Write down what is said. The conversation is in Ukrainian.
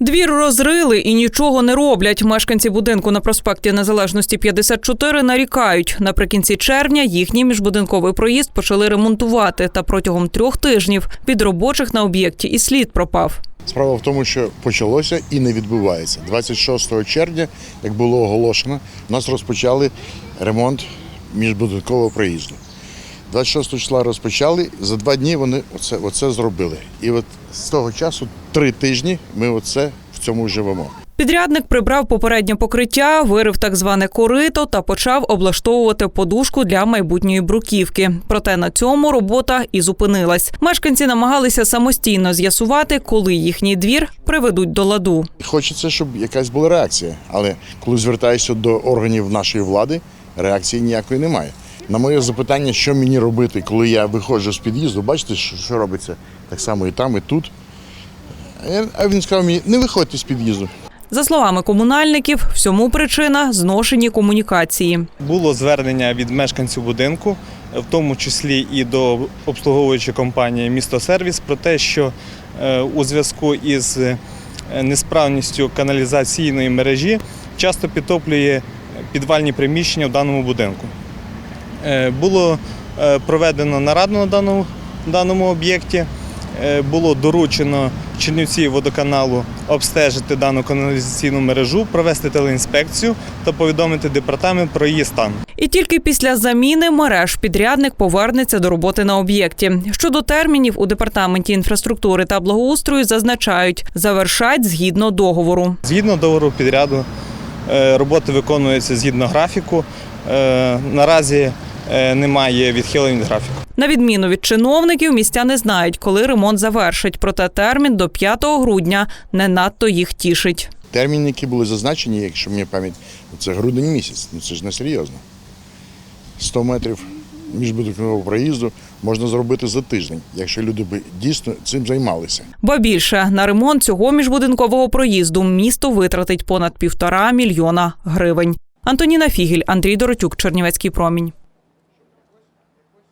Двір розрили і нічого не роблять. Мешканці будинку на проспекті Незалежності 54 нарікають. Наприкінці червня їхній міжбудинковий проїзд почали ремонтувати. Та протягом трьох тижнів від робочих на об'єкті і слід пропав. Справа в тому, що почалося і не відбувається. 26 червня, як було оголошено, у нас розпочали ремонт міжбудинкового проїзду. 26 числа розпочали, за два дні вони оце, оце зробили. І от з того часу три тижні ми оце в цьому живемо. Підрядник прибрав попереднє покриття, вирив так зване корито та почав облаштовувати подушку для майбутньої бруківки. Проте на цьому робота і зупинилась. Мешканці намагалися самостійно з'ясувати, коли їхній двір приведуть до ладу. Хочеться, щоб якась була реакція, але коли звертаєшся до органів нашої влади, реакції ніякої немає. На моє запитання, що мені робити, коли я виходжу з під'їзду, бачите, що, що робиться так само і там, і тут. А він сказав мені, не виходьте з під'їзду. За словами комунальників, всьому причина зношені комунікації. Було звернення від мешканців будинку, в тому числі і до обслуговуючої компанії Місто Сервіс, про те, що е, у зв'язку із е, несправністю каналізаційної мережі часто підтоплює підвальні приміщення в даному будинку. Е, Було е, проведено нараду на даному, даному об'єкті. Е, Було доручено Чернівці водоканалу обстежити дану каналізаційну мережу, провести телеінспекцію та повідомити департамент про її стан. І тільки після заміни мереж підрядник повернеться до роботи на об'єкті. Щодо термінів у департаменті інфраструктури та благоустрою зазначають, завершать згідно договору. Згідно договору підряду, роботи виконуються згідно графіку. Наразі немає відхилень від графіку. На відміну від чиновників, містяни знають, коли ремонт завершить. Проте термін до 5 грудня не надто їх тішить. Терміни, які були зазначені, якщо мені пам'ять, це грудень місяць. Ну це ж не серйозно. 100 метрів міжбудинкового проїзду можна зробити за тиждень, якщо люди би дійсно цим займалися. Ба більше на ремонт цього міжбудинкового проїзду місто витратить понад півтора мільйона гривень. Антоніна Фігель, Андрій Доротюк, Чернівецький промінь.